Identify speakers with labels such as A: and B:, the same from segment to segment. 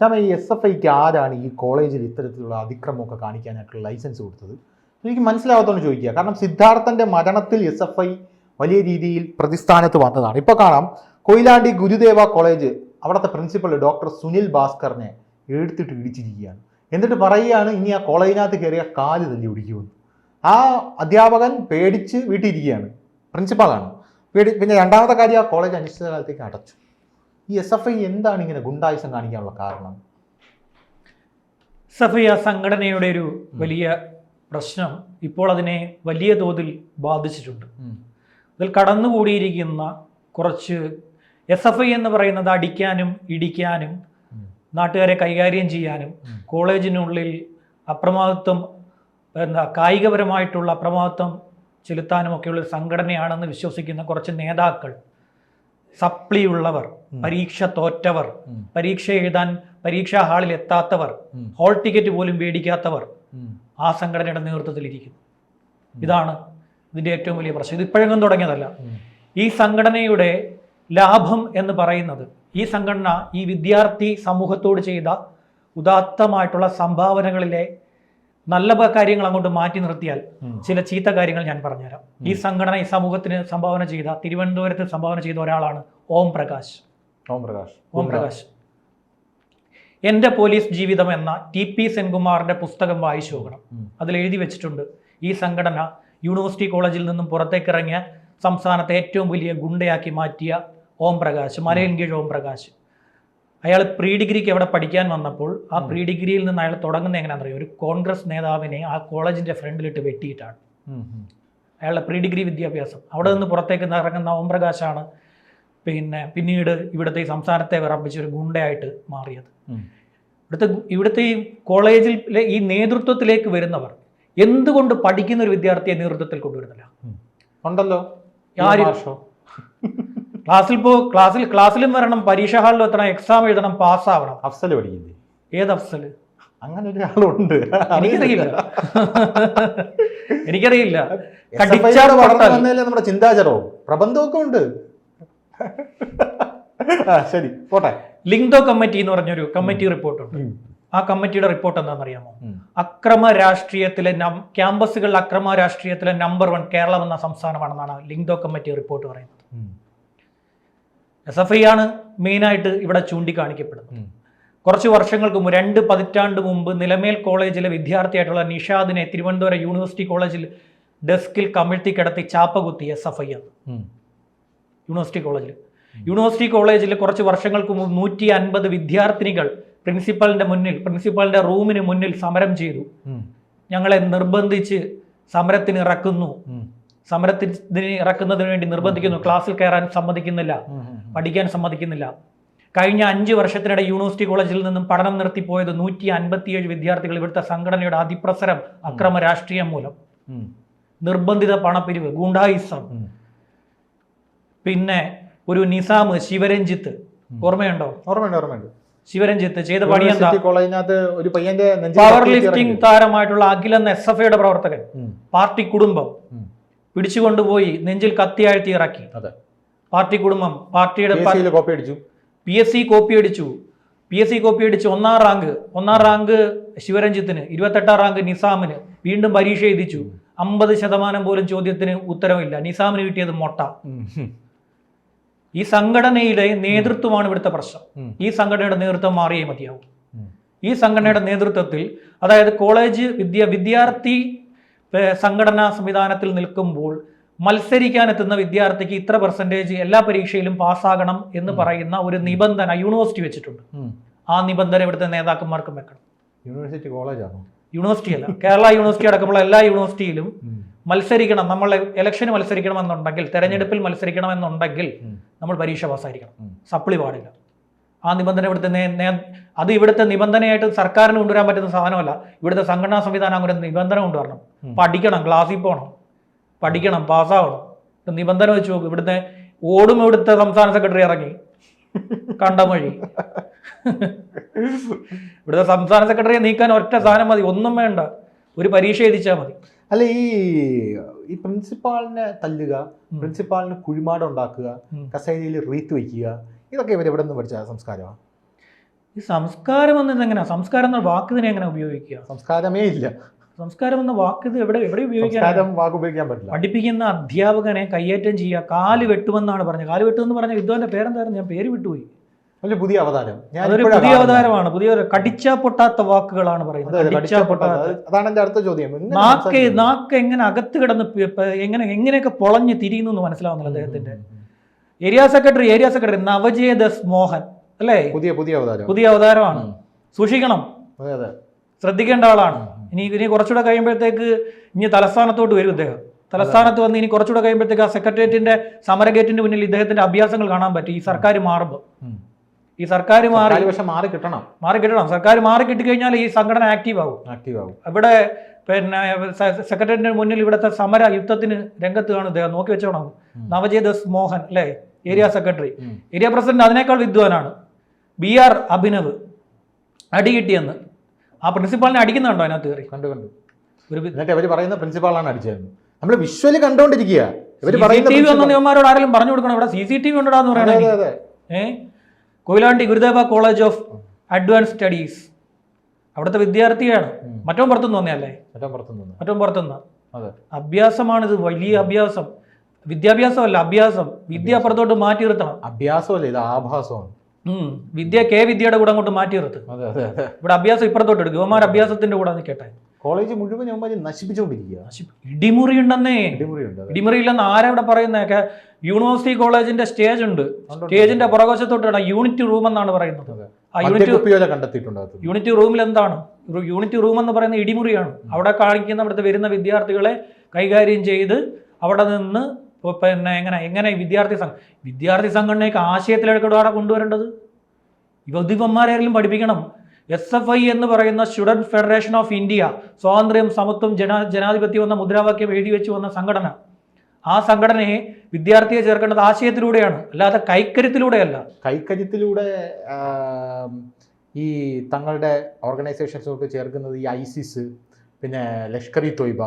A: ശ്യാമ ഈ S F ഐക്ക് ആരാണ് ഈ കോളേജിൽ ഇത്തരത്തിലുള്ള അതിക്രമമൊക്കെ കാണിക്കാനായിട്ടുള്ള ലൈസൻസ് കൊടുത്തത്? എനിക്ക് മനസ്സിലാവാത്തോണ്ട് ചോദിക്കുക. കാരണം സിദ്ധാർത്ഥന്റെ മരണത്തിൽ എസ് എഫ് ഐ വലിയ രീതിയിൽ പ്രതിസ്ഥാനത്ത് വന്നതാണ്. ഇപ്പോൾ കാണാം കൊയിലാണ്ടി ഗുരുദേവ കോളേജ് അവിടുത്തെ പ്രിൻസിപ്പൽ ഡോക്ടർ സുനിൽ ഭാസ്കറിനെ എടുത്തിട്ട് ഇടിച്ചിരിക്കുകയാണ്. എന്നിട്ട് പറയുകയാണ് ഇനി ആ കോളേജിനകത്ത് കയറിയ കാൽ തല്ലി ഒടിക്കുമെന്ന് ആ അധ്യാപകൻ പേടിച്ച് വീട്ടിലിരിക്കുകയാണ്. പ്രിൻസിപ്പാളാണ് പേടി പിന്നെ രണ്ടാമത്തെ കാര്യം ആ കോളേജ് അനിശ്ചിതകാലത്തേക്ക് അടച്ചു. ഈ എസ് എഫ് ഐ എന്താണ് ഇങ്ങനെ ഗുണ്ടായുസം കാണിക്കാനുള്ള കാരണം?
B: എസ് എഫ് ഐ ആ സംഘടനയുടെ ഒരു വലിയ പ്രശ്നം ഇപ്പോൾ അതിനെ വലിയ തോതിൽ ബാധിച്ചിട്ടുണ്ട്. അതിൽ കടന്നുകൂടിയിരിക്കുന്ന കുറച്ച് എസ് എഫ് ഐ എന്ന് പറയുന്നത് അടിക്കാനും ഇടിക്കാനും നാട്ടുകാരെ കൈകാര്യം ചെയ്യാനും കോളേജിനുള്ളിൽ അപ്രമാദിത്വം എന്താ കായികപരമായിട്ടുള്ള അപ്രമാദിത്വം ചെലുത്താനും ഒക്കെയുള്ള സംഘടനയാണെന്ന് വിശ്വസിക്കുന്ന കുറച്ച് നേതാക്കൾ സപ്ലി ഉള്ളവർ പരീക്ഷ തോറ്റവർ പരീക്ഷ എഴുതാൻ പരീക്ഷാ ഹാളിൽ എത്താത്തവർ ഹോൾ ടിക്കറ്റ് പോലും മേടിക്കാത്തവർ ആ സംഘടനയുടെ നേതൃത്വത്തിലിരിക്കുന്നു ഇതാണ് ഇതിന്റെ ഏറ്റവും വലിയ പ്രശ്നം. ഇത് ഇപ്പോഴെങ്ങും തുടങ്ങിയതല്ല. ഈ സംഘടനയുടെ ലാഭം എന്ന് പറയുന്നത് ഈ സംഘടന ഈ വിദ്യാർത്ഥി സമൂഹത്തോട് ചെയ്ത ഉദാത്തമായിട്ടുള്ള സംഭാവനകളിലെ നല്ല കാര്യങ്ങൾ അങ്ങോട്ട് മാറ്റി നിർത്തിയാൽ ചില ചീത്ത കാര്യങ്ങൾ ഞാൻ പറഞ്ഞുതരാം. ഈ സംഘടന ഈ സമൂഹത്തിന് സംഭാവന ചെയ്ത തിരുവനന്തപുരത്ത് സംഭാവന ചെയ്ത ഒരാളാണ് ഓം പ്രകാശ്.
A: ഓം പ്രകാശ്.
B: ഓം പ്രകാശ്. എന്റെ പോലീസ് ജീവിതം എന്ന ടി പി സെൻകുമാറിന്റെ പുസ്തകം വായിച്ചു നോക്കണം. അതിൽ എഴുതി വെച്ചിട്ടുണ്ട്. ഈ സംഘടന യൂണിവേഴ്സിറ്റി കോളേജിൽ നിന്നും പുറത്തേക്കിറങ്ങിയ സംസ്ഥാനത്തെ ഏറ്റവും വലിയ ഗുണ്ടയാക്കി മാറ്റിയ ഓം പ്രകാശ് മലയൻ കീഴ് ഓം പ്രകാശ്. അയാൾ പ്രീ ഡിഗ്രിക്ക് അവിടെ പഠിക്കാൻ വന്നപ്പോൾ ആ പ്രീ ഡിഗ്രിയിൽ നിന്ന് അയാൾ തുടങ്ങുന്നത് എങ്ങനെയാണെന്ന് അറിയാം? ഒരു കോൺഗ്രസ് നേതാവിനെ ആ കോളേജിന്റെ ഫ്രണ്ടിലിട്ട് വെട്ടിയിട്ടാണ്. അയാളുടെ പ്രീ ഡിഗ്രി വിദ്യാഭ്യാസം. അവിടെ നിന്ന് പുറത്തേക്ക് ഇറങ്ങുന്ന ഓംപ്രകാശാണ് പിന്നെ പിന്നീട് ഇവിടുത്തെ ഈ സംസ്ഥാനത്തെ വിറപ്പിച്ച് ഒരു ഗുണ്ടയായിട്ട് മാറിയത്. ഇവിടുത്തെ ഇവിടുത്തെ ഈ കോളേജിലെ ഈ നേതൃത്വത്തിലേക്ക് വരുന്നവർ എന്തുകൊണ്ട് പഠിക്കുന്ന ഒരു വിദ്യാർത്ഥിയെ നേതൃത്വത്തിൽ കൊണ്ടുവരുന്നില്ല?
A: ഉണ്ടല്ലോ?
B: ക്ലാസ്സിൽ പോ ക്ലാസ്സിൽ ക്ലാസ്സിലും വരണം പരീക്ഷ ഹാളിൽ എത്തണം എക്സാം എഴുതണം പാസ്സാവണം.
A: അഫ്സൽ പഠിക്കില്ലേ
B: ഏത് അഫ്സൽ
A: അങ്ങനെ ഒരാളുണ്ട്
B: എനിക്കറിയില്ല. എനിക്കറിയില്ല
A: നമ്മുടെ ചിന്താചരവും. പ്രബന്ധമൊക്കെ ഉണ്ട്. ശരി. പോട്ടെ.
B: ലിങ്തോ കമ്മിറ്റി എന്ന് പറഞ്ഞൊരു കമ്മിറ്റി റിപ്പോർട്ട്
A: ഉണ്ട്
B: ആ കമ്മിറ്റിയുടെ റിപ്പോർട്ട് എന്താണെന്നറിയാമോ. അക്രമ രാഷ്ട്രീയത്തിലെ ക്യാമ്പസുകളിൽ അക്രമ രാഷ്ട്രീയത്തിലെ നമ്പർ വൺ കേരളം എന്ന സംസ്ഥാനമാണെന്നാണ് ലിങ്തോ കമ്മിറ്റി റിപ്പോർട്ട് പറയുന്നത്. എസ് എഫ് ഐ ആണ് മെയിനായിട്ട് ഇവിടെ ചൂണ്ടിക്കാണിക്കപ്പെടുന്നത്. കുറച്ച് വർഷങ്ങൾക്ക് മുമ്പ് രണ്ട് പതിറ്റാണ്ട് മുമ്പ് നിലമേൽ കോളേജിലെ വിദ്യാർത്ഥിയായിട്ടുള്ള നിഷാദിനെ തിരുവനന്തപുരം യൂണിവേഴ്സിറ്റി കോളേജിൽ ഡെസ്കിൽ കമിഴ്ത്തി കിടത്തി ചാപ്പ കുത്തി എസ് എഫ് ഐ ആണ്. യൂണിവേഴ്സിറ്റി കോളേജിൽ യൂണിവേഴ്സിറ്റി കോളേജിൽ കുറച്ച് വർഷങ്ങൾക്ക് മുമ്പ് നൂറ്റി അൻപത് വിദ്യാർത്ഥിനികൾ പ്രിൻസിപ്പലിന്റെ മുന്നിൽ പ്രിൻസിപ്പലിന്റെ റൂമിന് മുന്നിൽ സമരം ചെയ്തു. ഞങ്ങളെ നിർബന്ധിച്ച് സമരത്തിന് ഇറക്കുന്നു. സമരത്തിന് ഇറക്കുന്നതിന് വേണ്ടി നിർബന്ധിക്കുന്നു. ക്ലാസ്സിൽ കയറാൻ സമ്മതിക്കുന്നില്ല. പഠിക്കാൻ സമ്മതിക്കുന്നില്ല. കഴിഞ്ഞ അഞ്ച് വർഷത്തിനിടെ യൂണിവേഴ്സിറ്റി കോളേജിൽ നിന്നും പഠനം നിർത്തിപ്പോയത് നൂറ്റി അൻപത്തിയേഴ് വിദ്യാർത്ഥികൾ ഇവിടുത്തെ സംഘടനയുടെ അതിപ്രസരം അക്രമ രാഷ്ട്രീയം മൂലം. നിർബന്ധിത പണപ്പിരിവ് ഗുണ്ടായിസം. പിന്നെ ഒരു നിസാം ശിവരഞ്ജിത്ത്. ഓർമ്മയുണ്ടോ?
A: ഓർമ്മയുണ്ട് ഓർമ്മയുണ്ട്.
B: ശിവരഞ്ജിത്ത് ചെയ്ത പണി എന്താ?
A: ഒരു പയ്യന്റെ
B: പവർ ലിഫ്റ്റിംഗ് താരമായിട്ടുള്ള അഖിലെന്ന എസ് എഫ് ഐയുടെ പ്രവർത്തകൻ. പാർട്ടി കുടുംബം. പിടിച്ചുകൊണ്ടുപോയി നെഞ്ചിൽ കത്തിയാഴ്ത്തി ഇറക്കി.
A: അതെ.
B: പാർട്ടി കുടുംബം പാർട്ടിയുടെ
A: കോപ്പി അടിച്ചു.
B: പി എസ് സി കോപ്പി അടിച്ചു. പി എസ് സി കോപ്പി അടിച്ച് ഒന്നാം റാങ്ക് ഒന്നാം റാങ്ക് ശിവരഞ്ജിത്തിന് ഇരുപത്തെട്ടാം റാങ്ക് നിസാമിന് വീണ്ടും പരീക്ഷ എഴുതിച്ചു. അമ്പത് ശതമാനം പോലും ചോദ്യത്തിന് ഉത്തരവില്ല നിസാമിന് കിട്ടിയത് മൊട്ട. ഈ സംഘടനയുടെ നേതൃത്വമാണ് ഇവിടുത്തെ പ്രശ്നം. ഈ സംഘടനയുടെ നേതൃത്വം മാറിയേ മതിയാവും. ഈ സംഘടനയുടെ നേതൃത്വത്തിൽ അതായത് കോളേജ് വിദ്യ വിദ്യാർത്ഥി സംഘടനാ സംവിധാനത്തിൽ നിൽക്കുമ്പോൾ മത്സരിക്കാൻ എത്തുന്ന വിദ്യാർത്ഥിക്ക് ഇത്ര പെർസെന്റേജ് എല്ലാ പരീക്ഷയിലും പാസ്സാകണം എന്ന് പറയുന്ന ഒരു നിബന്ധന യൂണിവേഴ്സിറ്റി വെച്ചിട്ടുണ്ട്. ആ നിബന്ധന ഇവിടുത്തെ നേതാക്കന്മാർക്കും വെക്കണം.
A: യൂണിവേഴ്സിറ്റി കോളേജാണോ
B: യൂണിവേഴ്സിറ്റി അല്ല. കേരള യൂണിവേഴ്സിറ്റി അടക്കമുള്ള എല്ലാ യൂണിവേഴ്സിറ്റിയിലും മത്സരിക്കണം. നമ്മൾ ഇലക്ഷന് മത്സരിക്കണമെന്നുണ്ടെങ്കിൽ തെരഞ്ഞെടുപ്പിൽ മത്സരിക്കണമെന്നുണ്ടെങ്കിൽ
A: എന്നുണ്ടെങ്കിൽ
B: നമ്മൾ പരീക്ഷ പാസ്സായിരിക്കണം. സപ്ലി പാടില്ല. ആ നിബന്ധന ഇവിടുത്തെ അത് ഇവിടുത്തെ നിബന്ധനയായിട്ട് സർക്കാരിന് കൊണ്ടുവരാൻ പറ്റുന്ന സാധനമല്ല. ഇവിടുത്തെ സംഘടനാ സംവിധാനം അങ്ങനെ നിബന്ധന കൊണ്ടുവരണം. പഠിക്കണം ക്ലാസ്സിൽ പോകണം പഠിക്കണം പാസ്സാവണം. നിബന്ധന വെച്ച് നോക്കും. ഇവിടുത്തെ ഓടും ഇവിടുത്തെ സംസ്ഥാന സെക്രട്ടറി ഇറങ്ങി. കണ്ടമഴി. ഇവിടുത്തെ സംസ്ഥാന സെക്രട്ടറിയെ നീക്കാൻ ഒറ്റ സാധനം മതി. ഒന്നും വേണ്ട. ഒരു പരീക്ഷ എഴുതിച്ചാൽ മതി.
A: അല്ല ഈ ഈ പ്രിൻസിപ്പാളിനെ തല്ലുക പ്രിൻസിപ്പാളിന് കുഴിമാടം ഉണ്ടാക്കുക. കസേരയിൽ റീത്ത് വയ്ക്കുക ഇതൊക്കെ ഇവർ എവിടെ നിന്ന് പഠിച്ച സംസ്കാരമാണ്
B: ഈ സംസ്കാരം എന്നത് എങ്ങനെയാണ് സംസ്കാരം എന്ന വാക്കിനെ എങ്ങനെ ഉപയോഗിക്കുക?
A: സംസ്കാരമേ ഇല്ല.
B: സംസ്കാരം എന്ന വാക്ക് ഇത് എവിടെ എവിടെ ഉപയോഗിക്കാൻ
A: വാക്ക് ഉപയോഗിക്കാൻ പറ്റില്ല.
B: പഠിപ്പിക്കുന്ന അധ്യാപകനെ കയ്യേറ്റം ചെയ്യുക കാൽ വെട്ടുമെന്നാണ് പറഞ്ഞത്. കാൽ വെട്ടുമെന്ന് പറഞ്ഞ വിദ്വാന്റെ പേരെന്തായിരുന്നു? ഞാൻ പേര് വിട്ടുപോയി.
A: അല്ല പുതിയ അവതാരം.
B: അതൊരു പുതിയ അവതാരമാണ്. പുതിയ കടിച്ചാ പൊട്ടാത്ത വാക്കുകളാണ് പറയുന്നത്.
A: അതെ,
B: കടിച്ചാ പൊട്ടാത്ത.
A: അതാണ് എന്റെ അടുത്ത ചോദ്യം.
B: നാക്ക് നാക്ക് എങ്ങനെ അകത്ത് കിടന്ന് എങ്ങനെ എങ്ങനെയൊക്കെ പൊളഞ്ഞ് തിരിയുന്നു മനസ്സിലാവുന്നില്ല അദ്ദേഹത്തിന്റെ. ഏരിയ സെക്രട്ടറി ഏരിയ സെക്രട്ടറി നവജീദസ് മോഹൻ അല്ലേ?
A: പുതിയ പുതിയ അവതാരം.
B: പുതിയ അവതാരമാണ്. സൂക്ഷിക്കണം.
A: അതെ അതെ.
B: ശ്രദ്ധിക്കേണ്ട ആളാണ്. ഇനി ഇനി കുറച്ചുകൂടെ കഴിയുമ്പോഴത്തേക്ക് ഇനി തലസ്ഥാനത്തോട്ട് വരും ഇദ്ദേഹം. തലസ്ഥാനത്ത് വന്ന് ഇനി കുറച്ചുകൂടെ കഴിയുമ്പോഴത്തേക്ക് ആ സെക്രട്ടേറിയറ്റിന്റെ സമരഗേറ്റിന്റെ മുന്നിൽ ഇദ്ദേഹത്തിന്റെ അഭ്യാസങ്ങൾ കാണാൻ പറ്റും. ഈ സർക്കാർ മാറുമ്പോൾ ഈ സർക്കാർ മാറി
A: പക്ഷെ മാറി കിട്ടണം.
B: മാറി കിട്ടണം. സർക്കാർ മാറി കിട്ടിക്കഴിഞ്ഞാൽ ഈ സംഘടന ആക്റ്റീവ് ആകും
A: ആക്റ്റീവ് ആവും.
B: ഇവിടെ പിന്നെ സെക്രട്ടേറിയറ്റിന്റെ മുന്നിൽ ഇവിടുത്തെ സമര യുദ്ധത്തിന് രംഗത്ത് കാണും ഇദ്ദേഹം. നോക്കി വെച്ചോണം. നവജീത് മോഹൻ അല്ലേ? Area secretary. ഏരിയ പ്രസിഡന്റ് അതിനേക്കാൾ വിദ്വാനാണ്. ബി ആർ അഭിനവ് അടി കിട്ടിയെന്ന്. ആ പ്രിൻസിപ്പാളിനെ അടിക്കുന്നുണ്ടോ അതിനകത്ത് കയറി?
A: കണ്ടു കണ്ടു.
B: ഒരു
A: എന്നിട്ട് അവർ പറയുന്ന പ്രിൻസിപ്പാളാണ് അടിച്ചതെന്ന്. നമ്മൾ വിശ്വലി കണ്ടോണ്ടിരിക്കുക
B: ഇവർ
A: പറയുന്ന
B: ആരെങ്കിലും പറഞ്ഞു കൊടുക്കണം ഇവിടെ? സി സി ടി വി ഉണ്ടടാന്ന്
A: അതെ, അതെ.
B: Koyilandy Gurudeva college of advance studies. അവിടുത്തെ വിദ്യാർത്ഥിയാണ്. മറ്റോ പുറത്തുനിന്ന് തോന്നിയല്ലേ
A: മറ്റോ പുറത്തുനിന്ന്
B: മറ്റോ പുറത്തുനിന്ന്. അഭ്യാസമാണിത്. വലിയ അഭ്യാസം. വിദ്യാഭ്യാസമല്ല അഭ്യാസം. വിദ്യ അപ്പുറത്തോട്ട് മാറ്റി നിർത്തണം.
A: അഭ്യാസമല്ല ഇത് ആഭാസമാണ്.
B: വിദ്യ കെ വിദ്യയുടെ കൂടെ അങ്ങോട്ട് മാറ്റി നിർത്തും. ഇവിടെ അഭ്യാസം ഇപ്പുറത്തോട്ട് എടുക്കും. ഇവന്മാർ അഭ്യാസത്തിന്റെ കൂടെ നിൽക്കട്ടെ.
A: കോളേജ് മുഴുവൻ നശിപ്പിച്ചുകൊണ്ടിരിക്കുക
B: ഇടിമുറി ഉണ്ടെന്നേ. ഇടിമുറി ഇല്ലെന്ന് ആരാ ഇവിടെ പറയുന്നതൊക്കെ യൂണിവേഴ്സിറ്റി കോളേജിന്റെ സ്റ്റേജ് ഉണ്ട്. സ്റ്റേജിന്റെ പുറകോശത്തോട്ടാണ് യൂണിറ്റ് റൂം എന്നാണ് പറയുന്നത്. ആ യൂണിറ്റ്
A: കണ്ടെത്തിയിട്ടുണ്ട്
B: യൂണിറ്റ് റൂമിൽ എന്താണ്? യൂണിറ്റ് റൂം എന്ന് പറയുന്ന ഇടിമുറിയാണ്. അവിടെ കാണിക്കുന്ന അവിടുത്തെ വരുന്ന വിദ്യാർത്ഥികളെ കൈകാര്യം ചെയ്ത് അവിടെ നിന്ന് ഇപ്പൊ പിന്നെ എങ്ങനെ എങ്ങനെ വിദ്യാർത്ഥി സംഘം വിദ്യാർത്ഥി സംഘടനയ്ക്ക് ആശയത്തിലേക്ക് അവിടെ കൊണ്ടുവരേണ്ടത്? യുവതിവന്മാരെങ്കിലും പഠിപ്പിക്കണം? എസ് എഫ് ഐ എന്ന് പറയുന്ന സ്റ്റുഡന്റ് ഫെഡറേഷൻ ഓഫ് ഇന്ത്യ സ്വാതന്ത്ര്യം സമത്വം ജനാ ജനാധിപത്യം എന്ന മുദ്രാവാക്യം എഴുതി വെച്ച് വന്ന സംഘടന. ആ സംഘടനയെ വിദ്യാർത്ഥിയെ ചേർക്കേണ്ടത് ആശയത്തിലൂടെയാണ് അല്ലാതെ കൈക്കരുത്തിലൂടെയല്ല.
A: കൈക്കരുത്തിലൂടെ ഈ തങ്ങളുടെ ഓർഗനൈസേഷൻസൊക്കെ ചേർക്കുന്നത് ഈ ഐസിസ് പിന്നെ ലഷ്കർ ഇ തൊയ്ബ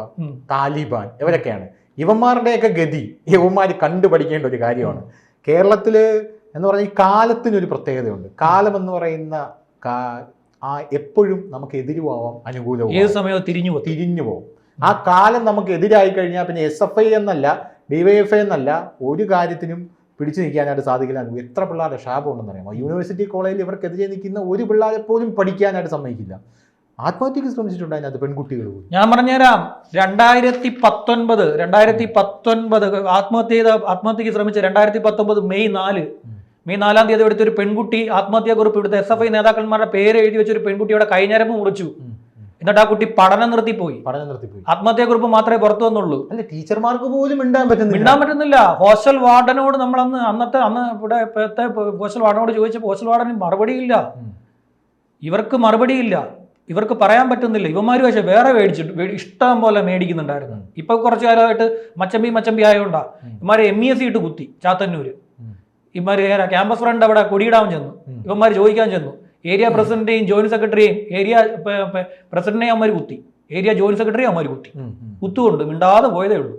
A: താലിബാൻ ഇവരൊക്കെയാണ്. ഇവന്മാരുടെയൊക്കെ ഗതി ഇവന്മാർ കണ്ടുപഠിക്കേണ്ട ഒരു കാര്യമാണ്. കേരളത്തിൽ എന്ന് പറഞ്ഞാൽ ഈ കാലത്തിനൊരു പ്രത്യേകതയുണ്ട്. കാലം എന്ന് പറയുന്ന ആ എപ്പോഴും നമുക്ക് എതിരുവാവാം അനുകൂലവും
B: ഏത് സമയവും തിരിഞ്ഞു പോകും?
A: തിരിഞ്ഞു പോകും. ആ കാലം നമുക്ക് എതിരായി കഴിഞ്ഞാൽ പിന്നെ എസ് എഫ് ഐ എന്നല്ല ഡിവൈഎഫ് ഐ എന്നല്ല ഒരു കാര്യത്തിനും പിടിച്ചു നിൽക്കാനായിട്ട് സാധിക്കില്ല. എത്ര പിള്ളേരുടെ ഷാപ്പ് ഉണ്ടെന്ന് അറിയാമോ യൂണിവേഴ്സിറ്റി കോളേജിൽ ഇവർക്കെതിരെ നിൽക്കുന്ന ഒരു പിള്ളേരെ പോലും പഠിക്കാനായിട്ട് സമ്മതിക്കില്ല. ആത്മഹത്യക്ക് ശ്രമിച്ചിട്ടുണ്ട് അതിനകത്ത് പെൺകുട്ടികൾ
B: ഞാൻ പറഞ്ഞുതരാം. രണ്ടായിരത്തി പത്തൊൻപത് രണ്ടായിരത്തി പത്തൊൻപത് ആത്മഹത്യ ചെയ്ത ആത്മഹത്യക്ക് ശ്രമിച്ച രണ്ടായിരത്തി പത്തൊമ്പത് മെയ് നാല്. മെയ് നാലാം തീയതി എടുത്ത ഒരു പെൺകുട്ടി ആത്മഹത്യാ കുറിപ്പ് ഇവിടുത്തെ എസ് എഫ് ഐ നേതാക്കന്മാരുടെ പേര് എഴുതി വെച്ച ഒരു പെൺകുട്ടിയുടെ കൈഞ്ഞരമ്പ് മുറിച്ചു. എന്നിട്ട് ആ കുട്ടി പഠനം നിർത്തിപ്പോയി
A: പഠനം നിർത്തിപ്പോയി
B: ആത്മഹത്യാ കുറിപ്പ് മാത്രമേ പുറത്തു വന്നുള്ളൂ.
A: അല്ല ടീച്ചർമാർക്ക് പോലും മിണ്ടാൻ പറ്റുന്നില്ല.
B: മിണ്ടാൻ പറ്റുന്നില്ല. ഹോസ്റ്റൽ വാർഡനോട് നമ്മൾ അന്ന് അന്നത്തെ അന്ന് ഇവിടെ ഇപ്പോഴത്തെ ഹോസ്റ്റൽ വാർഡനോട് ചോദിച്ചപ്പോൾ ഹോസ്റ്റൽ വാർഡന് മറുപടിയില്ല. ഇവർക്ക് മറുപടിയില്ല. ഇവർക്ക് പറയാൻ പറ്റുന്നില്ല. ഇവന്മാർ പക്ഷേ വേറെ മേടിച്ചിട്ട് ഇഷ്ടം പോലെ മേടിക്കുന്നുണ്ടായിരുന്നു. ഇപ്പൊ കുറച്ചു കാലമായിട്ട് മച്ചമ്പി മച്ചമ്പി ആയതുകൊണ്ടാ
A: ഉം.
B: ഇവന്മാര് എം ഇ എസ് സി ഇട്ട് കുത്തി ചാത്തന്നൂര്.
A: ഇമാര്
B: നേരെ ക്യാമ്പസ് ഫ്രണ്ട് അവിടെ കൊടിയിടാൻ ചെന്നു.
A: ഇവന്മാർ
B: ഇവന്മാര് ചോദിക്കാൻ ചെന്നു. ഏരിയ പ്രസിഡന്റേയും ജോയിന്റ് സെക്രട്ടറിയും ഏരിയ പ്രസിഡന്റിനെയും അവന്മാര് കുത്തി. ഏരിയ ജോയിന്റ് സെക്രട്ടറിയും അവന്മാര് കുത്തി. കുത്തുകൊണ്ട് മിണ്ടാതെ പോയതേ ഉള്ളൂ.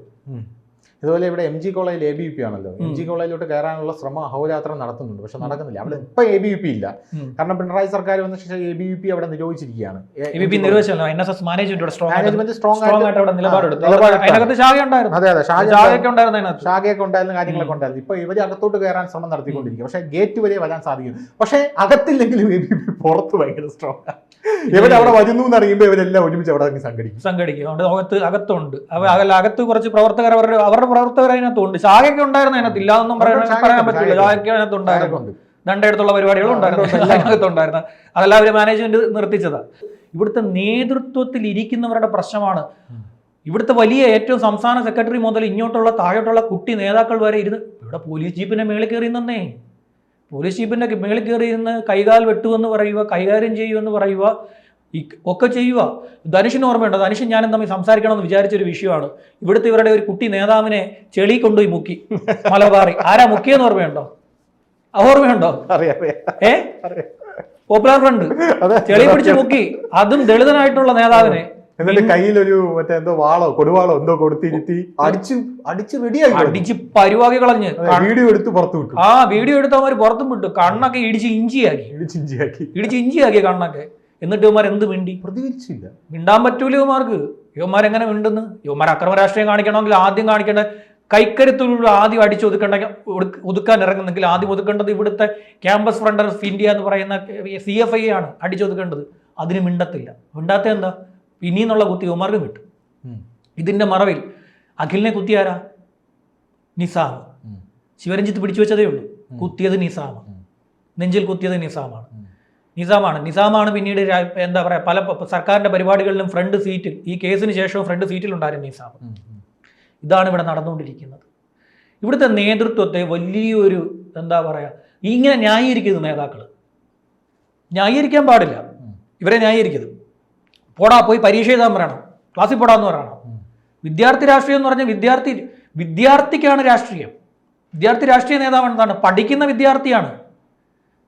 A: ഇതുപോലെ ഇവിടെ എം ജി കോളേജിൽ എ ബി പി ആണല്ലോ. എം ജി കോളേജിലോട്ട് കയറാനുള്ള ശ്രമം അഹോരാത്രം നടത്തുന്നുണ്ട്. പക്ഷെ നടക്കുന്നില്ല. അവിടെ ഇപ്പൊ എ ബി പി ഇല്ല. കാരണം പിണറായി സർക്കാർ വന്ന ശേഷം എ ബി പി അവിടെ നിരോധിച്ചിരിക്കുകയാണ്.
B: ഷാഖയൊക്കെ മാനേജ്മെന്റ് സ്ട്രോങ് ആയിട്ട് നിലപാടെടുത്തു.
A: അതെ അതെ.
B: ഉണ്ടായിരുന്ന
A: കാര്യങ്ങളൊക്കെ ഉണ്ടായിരുന്നു. ഇപ്പൊ ഇവർ അകത്തോട്ട് കയറാൻ ശ്രമം നടത്തിക്കൊണ്ടിരിക്കും പക്ഷെ ഗേറ്റ് വരെ വരാൻ സാധിക്കും പക്ഷെ അകത്തില്ലെങ്കിലും എ ബി പി പുറത്ത് ഭയങ്കര സ്ട്രോങ് ഇവരവിടെ വരുന്നു എന്ന് അറിയുമ്പോൾ ഇവരെല്ലാം ഒരുമിച്ച് അവിടെ സംഘടിക്കും.
B: സംഘടിക്കും. അവിടെ അകത്ത് അകത്തുണ്ട്. അകത്ത് കുറച്ച് പ്രവർത്തകർ അവരുടെ അവരുടെ പ്രവർത്തകർ അതിനകത്തുണ്ട്. ശാഖയൊക്കെ ഉണ്ടായിരുന്നു അതിനകത്ത് ഇല്ലാതൊന്നും പറയാൻ പറയാൻ പറ്റില്ല.
A: ശാഖയൊക്കെ
B: അതിനകത്ത് ഉണ്ടായിരുന്നു
A: ഉണ്ട്.
B: രണ്ടിടത്തുള്ള പരിപാടികളും ഉണ്ടായിരുന്നു.
A: ഉണ്ട്, ഉണ്ട്.
B: എല്ലാം അതിനകത്തുണ്ടായിരുന്നു അതെല്ലാം അവർ മാനേജ്മെന്റ് നിർത്തിച്ചതാ. ഇവിടുത്തെ നേതൃത്വത്തിൽ ഇരിക്കുന്നവരുടെ പ്രശ്നമാണ്. ഇവിടുത്തെ വലിയ ഏറ്റവും സംസ്ഥാന സെക്രട്ടറി മുതൽ ഇങ്ങോട്ടുള്ള താഴോട്ടുള്ള കുട്ടി നേതാക്കൾ വരെ ഇരുന്ന് ഇവിടെ പോലീസ് ജീപ്പിന്റെ മേളിൽ കയറി നിന്നേ. പോലീസ് ജീപ്പിന്റെ മേളിൽ കയറി ഇരുന്ന് കൈകാൽ വെട്ടുമെന്ന് പറയുക കൈകാര്യം ചെയ്യുമെന്ന് പറയുക ഈ ഒക്കെ ചെയ്യുക. ധനുഷിന് ഓർമ്മയുണ്ട്? ധനുഷൻ ഞാനും തമ്മിൽ സംസാരിക്കണമെന്ന് വിചാരിച്ചൊരു വിഷയമാണ്. ഇവിടുത്തെ ഇവരുടെ ഒരു കുട്ടി നേതാവിനെ ചെളി കൊണ്ടുപോയി മുക്കി. മലബാറി. ആരാ മുക്കിയെന്ന് ഓർമ്മയുണ്ടോ? ഓർമ്മയുണ്ടോ?
A: ഏഹ്
B: ഏ. Popular front. ചെളി പിടിച്ച് മുക്കി. അതും ദളിതനായിട്ടുള്ള നേതാവിനെ.
A: എന്നിട്ട് കയ്യിലൊരു മറ്റേ എന്തോ വാളോ കൊടുവാളോ എന്തോ കൊടുത്തിരുത്തി അടിച്ച് അടിച്ച് റെഡിയായി
B: അടിച്ച് പരിവാകി കളഞ്ഞ്.
A: വീഡിയോ എടുത്ത് പുറത്തു വിട്ടു.
B: ആ വീഡിയോ എടുത്തവന്മാർ പുറത്തും വിട്ടു. കണ്ണൊക്കെ ഇടിച്ച് ഇഞ്ചിയാക്കി.
A: ഇടിച്ച് ഇഞ്ചിയാക്കി.
B: ഇടിച്ച് ഇഞ്ചിയാക്കി കണ്ണൊക്കെ. എന്നിട്ട് ഇവന്മാർ എന്ത് മിണ്ടി?
A: പ്രതികരിച്ചില്ല.
B: മിണ്ടാൻ പറ്റൂല ഇവന്മാർക്ക്. യുവമാരെങ്ങനെ മിണ്ടുന്നു? യുവമാർ അക്രമ രാഷ്ട്രീയം കാണിക്കണമെങ്കിൽ ആദ്യം കാണിക്കേണ്ട കൈക്കരുത്തുള്ള ആദ്യം അടിച്ച് ഒതുക്കേണ്ട ഒതുക്കാൻ ഇറങ്ങുന്നെങ്കിൽ ആദ്യം ഒതുക്കേണ്ടത് ഇവിടുത്തെ ക്യാമ്പസ് ഫ്രണ്ട് ഓഫ് ഇന്ത്യ എന്ന് പറയുന്ന സി എഫ് ഐ ആണ് അടിച്ചൊതുക്കേണ്ടത് അതിന് മിണ്ടത്തില്ല. മിണ്ടാത്ത എന്താ? ഇനിയെന്നുള്ള കുത്തി യുവമാർക്ക് കിട്ടും.
A: ഇതിന്റെ
B: ഇതിന്റെ മറവിൽ അഖിലിനെ കുത്തിയാരാ
A: നിസാമ്.
B: ശിവരഞ്ജിത്ത് പിടിച്ചു വെച്ചതേ ഉള്ളൂ. കുത്തിയത്
A: നിസാമ്.
B: നെഞ്ചിൽ കുത്തിയത് നിസാമാണ്. നിസാമാണ്. നിസാമാണ് പിന്നീട് എന്താ പറയുക പല സർക്കാരിന്റെ സർക്കാരിന്റെ പരിപാടികളിലും ഫ്രണ്ട് സീറ്റിൽ ഈ കേസിന് ശേഷവും ഫ്രണ്ട് സീറ്റിൽ ഉണ്ടായിരുന്നു നിസാം. ഇതാണ് ഇവിടെ നടന്നുകൊണ്ടിരിക്കുന്നത്. ഇവിടുത്തെ നേതൃത്വത്തെ വലിയൊരു എന്താ പറയുക ഇങ്ങനെ ന്യായീകരിക്കുന്നു നേതാക്കൾ ന്യായീകരിക്കാൻ പാടില്ല. ഇവരെ ന്യായീകരിക്കരുത്. പോടാ പോയി പരീക്ഷ എഴുതാൻ പറയണം. ക്ലാസ്സിൽ പോടാന്ന് പറയണം. വിദ്യാർത്ഥി രാഷ്ട്രീയം എന്ന് പറഞ്ഞാൽ വിദ്യാർത്ഥി വിദ്യാർത്ഥിക്കാണ് രാഷ്ട്രീയം. വിദ്യാർത്ഥി രാഷ്ട്രീയ നേതാവ് എന്താണ്? പഠിക്കുന്ന വിദ്യാർത്ഥിയാണ്.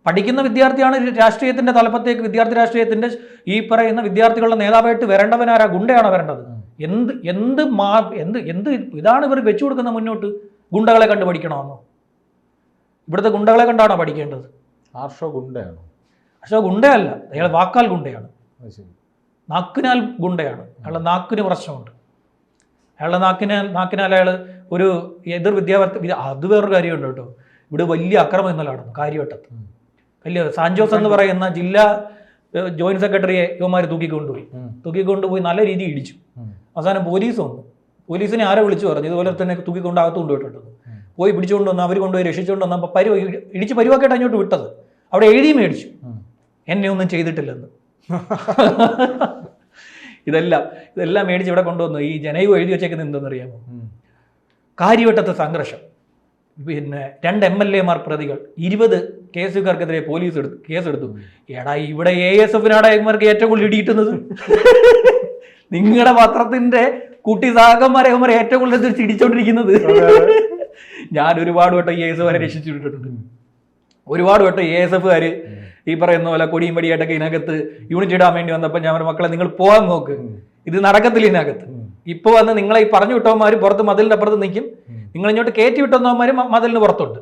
B: പഠിക്കുന്ന വിദ്യാർത്ഥിയാണ് രാഷ്ട്രീയത്തിന്റെ തലപ്പത്തേക്ക് വിദ്യാർത്ഥി രാഷ്ട്രീയത്തിന്റെ ഈ പറയുന്ന വിദ്യാർത്ഥികളുടെ നേതാവായിട്ട് വരേണ്ടവനാരാ ഗുണ്ടയാണ് വരേണ്ടത്. എന്ത് എന്ത് മാ എന്ത് എന്ത് ഇതാണ് ഇവർ വെച്ചു കൊടുക്കുന്ന മുന്നോട്ട്? ഗുണ്ടകളെ കണ്ട് പഠിക്കണമെന്നോ? ഇവിടുത്തെ ഗുണ്ടകളെ കണ്ടാണോ പഠിക്കേണ്ടത്?
A: ആർഷോ ഗുണ്ടയാണ്?
B: പക്ഷേ ഗുണ്ടയല്ല. അയാൾ വാക്കാൽ ഗുണ്ടയാണ്.
A: ശരി.
B: നാക്കിനാൽ ഗുണ്ടയാണ്. അയാളുടെ നാക്കിന് പ്രശ്നമുണ്ട്. അയാളുടെ നാക്കിന് നാക്കിനാൽ അയാൾ ഒരു എതിർ വിദ്യാഭ്യാസ അത് വേറൊരു കാര്യമുണ്ട് കേട്ടോ. ഇവിടെ വലിയ അക്രമം ഇന്നലെ നടന്നു കാര്യവട്ടത്ത് വലിയ സാൻജോസ് എന്ന് പറയുന്ന ജില്ലാ ജോയിന്റ് സെക്രട്ടറിയെ യുവമാർ തൂക്കിക്കൊണ്ടുപോയി. തൂക്കിക്കൊണ്ടുപോയി നല്ല രീതിയിൽ ഇടിച്ചു. അവസാനം പോലീസ് വന്നു. പോലീസിനെ ആരെ വിളിച്ചു പറഞ്ഞു ഇതുപോലെ തന്നെ തൂക്കിക്കൊണ്ട് അകത്ത് കൊണ്ടുപോയിട്ടുണ്ട്. പോയി പിടിച്ചുകൊണ്ട് വന്ന് അവർ കൊണ്ടുപോയി രക്ഷിച്ചുകൊണ്ട് വന്നപ്പോൾ പരി ഇടിച്ച് പരിവാക്കിയിട്ട് അങ്ങോട്ട് വിട്ടത്. അവിടെ എഴുതി മേടിച്ചു. എന്നെ ഒന്നും ചെയ്തിട്ടില്ലെന്ന്. ഇതെല്ലാം ഇതെല്ലാം മേടിച്ച് ഇവിടെ കൊണ്ടുവന്നു. ഈ ജനൈവ് എഴുതി വെച്ചേക്കുന്നത് എന്തെന്നറിയാമോ?
A: അറിയാമോ
B: കാര്യവട്ടത്തെ സംഘർഷം. പിന്നെ രണ്ട് എം എൽ എമാർ പ്രതികൾ ഇരുപത് കേസുകാർക്കെതിരെ പോലീസ് എടുത്തു കേസെടുത്തു. എടാ ഇവിടെ എ എസ് എഫിനാണ് ഇവന്മാർക്ക് ഏറ്റവും കൂടുതൽ ഇടിയിട്ടുന്നത് നിങ്ങളുടെ പത്രത്തിന്റെ കുട്ടി സാഹകന്മാരെ ഏറ്റവും കൂടുതൽ ചിടിച്ചോണ്ടിരിക്കുന്നത് ഞാൻ ഒരുപാട് വട്ടം എ എസ് എഫ് വരെ രക്ഷിച്ചിട്ടുണ്ട്. ഒരുപാട് വട്ടം എ എസ് എഫുകാർ ഈ പറയുന്ന പോലെ കൊടിയും പടിയായിട്ടൊക്കെ ഇതിനകത്ത് യൂണിറ്റ് ഇടാൻ വേണ്ടി വന്നപ്പോൾ ഞാൻ പറഞ്ഞു, മക്കളെ നിങ്ങൾ പോകാൻ നോക്ക്. ഇത് നടക്കത്തില്ല ഇതിനകത്ത്. ഇപ്പൊ വന്ന് നിങ്ങളെ ഈ പറഞ്ഞു വിട്ടവന്മാർ പുറത്ത് മതിലിന്റെ അപ്പുറത്ത് നിൽക്കും. നിങ്ങൾ ഇങ്ങോട്ട് കയറ്റി വിട്ടവന്മാർ മതിലിന് പുറത്തുണ്ട്.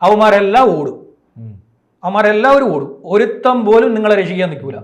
B: അവന്മാരെല്ലാം ഓടും. അവന്മാരെല്ലാവരും ഓടും ഒരുത്തം പോലും നിങ്ങളെ രക്ഷിക്കാൻ നിൽക്കൂല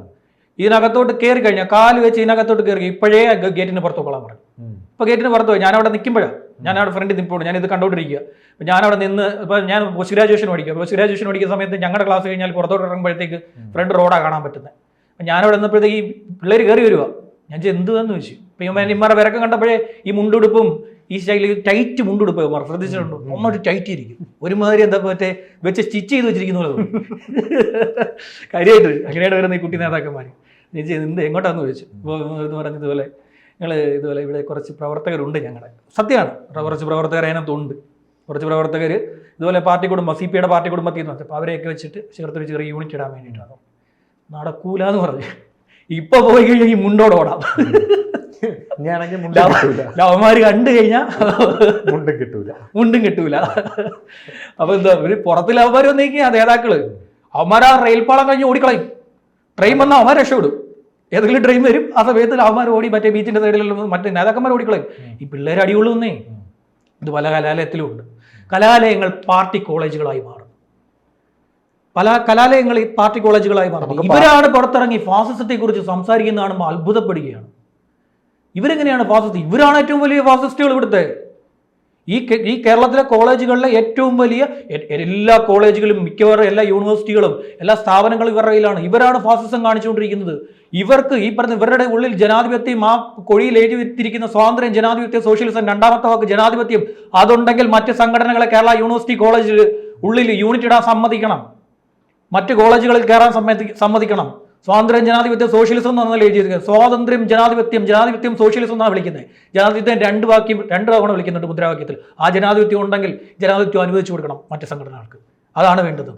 B: ഇതിനകത്തോട്ട് കയറി കഴിഞ്ഞാൽ കാൽ വെച്ച് ഇതിനകത്തോട്ട് കയറി ഇപ്പോഴേ ഗേറ്റിന് പുറത്ത് കൊള്ളാൻ പറഞ്ഞു
A: ഉം.
B: ഇപ്പൊ ഗേറ്റിന് പുറത്ത് പോയി ഞാൻ അവിടെ നിൽക്കുമ്പോഴാണ് ഞാൻ അവിടെ ഫ്രണ്ടിൽ നിൽപ്പോണ്ട് ഞാൻ ഇത് കണ്ടോണ്ടിരിക്കുക. അപ്പം ഞാൻ അവിടെ നിന്ന് ഇപ്പൊ ഞാൻ പോസ്റ്റ് ഗ്രാജുവേഷൻ പഠിക്കുക പോസ്റ്റ് ഗ്രാജുവേഷൻ പഠിക്കുന്ന സമയത്ത് ഞങ്ങളുടെ ക്ലാസ് കഴിഞ്ഞാൽ പുറത്തോട്ട് ഇറങ്ങുമ്പോഴത്തേക്ക് ഫ്രണ്ട് റോഡാ കാണാൻ പറ്റുന്നത് അപ്പം ഞാൻ അവിടെ നിന്നപ്പോഴത്തേക്ക് ഈ പിള്ളേർ കയറി വരുവാ. ഞാൻ എന്ത് എന്തുവെന്ന് ചോദിച്ചു. ഇപ്പൊ ഇവന്മാർ ഇമാരുടെ വിരക്കം കണ്ടപ്പോഴേ ഈ മുണ്ടുടുപ്പും ഈ സ്റ്റൈലിൽ ടൈറ്റ് മുണ്ടുടുപ്പ് ഇവന്മാർ ശ്രദ്ധിച്ചിട്ടുണ്ടോ? ഒന്നൊരു ടൈറ്റ് ഇരിക്കും. ഒരുമാതിരി എന്താ മറ്റേ വെച്ച് സ്റ്റിച്ച് ചെയ്ത് വെച്ചിരിക്കുന്നു. കാര്യമായിട്ട് അങ്ങനെയാണ് വരുന്ന ഈ കുട്ടി നേതാക്കന്മാർ ചേച്ചി എന്ത് എങ്ങോട്ടാന്ന് ചോദിച്ചു? ഇപ്പോൾ പറഞ്ഞതുപോലെ ഞങ്ങൾ ഇതുപോലെ ഇവിടെ കുറച്ച് പ്രവർത്തകരുണ്ട് ഞങ്ങളുടെ സത്യമാണ്. കുറച്ച് പ്രവർത്തകർ അതിനകത്തുണ്ട്. കുറച്ച് പ്രവർത്തകർ ഇതുപോലെ പാർട്ടി കുടുംബം സി പി ഐയുടെ പാർട്ടി കുടുംബത്തിൽ നിന്ന് അപ്പോൾ അവരെയൊക്കെ വെച്ചിട്ട് ചേർത്തൊരു ചെറിയ യൂണിറ്റ് ഇടാൻ വേണ്ടിയിട്ടാണ്. നടക്കൂല എന്ന് പറഞ്ഞു. ഇപ്പൊ പോയി കഴിഞ്ഞാൽ ഈ മുണ്ടോട് ഓടാം. ലവന്മാര് കണ്ടു കഴിഞ്ഞാൽ
A: മുണ്ടും കിട്ടൂല.
B: മുണ്ടും കിട്ടൂല. അപ്പൊ എന്താ ഒരു പുറത്ത് ലവന്മാർ വന്നിരിക്കുക നേതാക്കൾ. അവന്മാർ ആ റെയിൽ പാളം കഴിഞ്ഞ് ഓടിക്കളയും. ട്രെയിൻ വന്നാൽ അവന്മാർ രക്ഷപ്പെടും. ഏതെങ്കിലും ട്രെയിൻ വരും ആ സമയത്ത് അവന്മാർ ഓടി മറ്റേ ബീച്ചിന്റെ സൈഡിലുള്ള മറ്റേ നേതാക്കന്മാർ ഓടിക്കളയും. ഈ പിള്ളേർ അടികൊള്ളുന്നേ
A: എന്നേ.
B: ഇത് പല കലാലയത്തിലും ഉണ്ട്. കലാലയങ്ങൾ പാർട്ടി കോളേജുകളായി മാറും. പല കലാലയങ്ങൾ ഈ പാർട്ടി കോളേജുകളായി മാറും. ഇവരാണ് പുറത്തിറങ്ങി ഫാസിസത്തെ കുറിച്ച് സംസാരിക്കുന്നതാണ് അത്ഭുതപ്പെടുകയാണ്. ഇവരെങ്ങനെയാണ് ഫാസിസ്റ്റ്? ഇവരാണ് ഏറ്റവും വലിയ ഫാസിസ്റ്റുകൾ ഇവിടുത്തെ. ഈ ഈ കേരളത്തിലെ കോളേജുകളിലെ ഏറ്റവും വലിയ എല്ലാ കോളേജുകളും മിക്കവാറും എല്ലാ യൂണിവേഴ്സിറ്റികളും എല്ലാ സ്ഥാപനങ്ങളും ഇവരുടെ കയ്യിലാണ്. ഇവരാണ് ഫാസിസം കാണിച്ചുകൊണ്ടിരിക്കുന്നത്. ഇവർക്ക് ഈ പറഞ്ഞ ഇവരുടെ ഉള്ളിൽ ജനാധിപത്യം ആ കൊഴിയിൽ എഴുതിവിത്തിരിക്കുന്ന സ്വാതന്ത്ര്യം ജനാധിപത്യം സോഷ്യലിസം രണ്ടാമത്തെ വാക്ക് ജനാധിപത്യം അതുണ്ടെങ്കിൽ മറ്റ് സംഘടനകളെ കേരള യൂണിവേഴ്സിറ്റി കോളേജിൽ ഉള്ളിൽ യൂണിറ്റ് ഇടാൻ സമ്മതിക്കണം. മറ്റ് കോളേജുകളിൽ കയറാൻ സമ്മതി സമ്മതിക്കണം. സ്വാതന്ത്ര്യം ജനാധിപത്യം സോഷ്യലിസം എന്ന് പറഞ്ഞാൽ എഴുതിയിരിക്കുന്നത് സ്വാതന്ത്ര്യം ജനാധിപത്യം ജനാധിപത്യം സോഷ്യലിസം എന്നാണ് വിളിക്കുന്നത്. ജനാധിപത്യം രണ്ട് വാക്യം രണ്ട് തവണ വിളിക്കുന്നുണ്ട് മുദ്രാവാക്യത്തിൽ. ആ ജനാധിപത്യം ഉണ്ടെങ്കിൽ ജനാധിപത്യം അനുവദിച്ചു കൊടുക്കണം മറ്റു സംഘടനകൾക്ക്. അതാണ് വേണ്ടത്.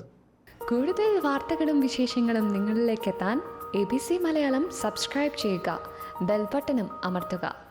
C: കൂടുതൽ വാർത്തകളും വിശേഷങ്ങളും നിങ്ങളിലേക്ക് എത്താൻ A B C Malayalam subscribe ചെയ്യുക. ബെൽബട്ടനും അമർത്തുക.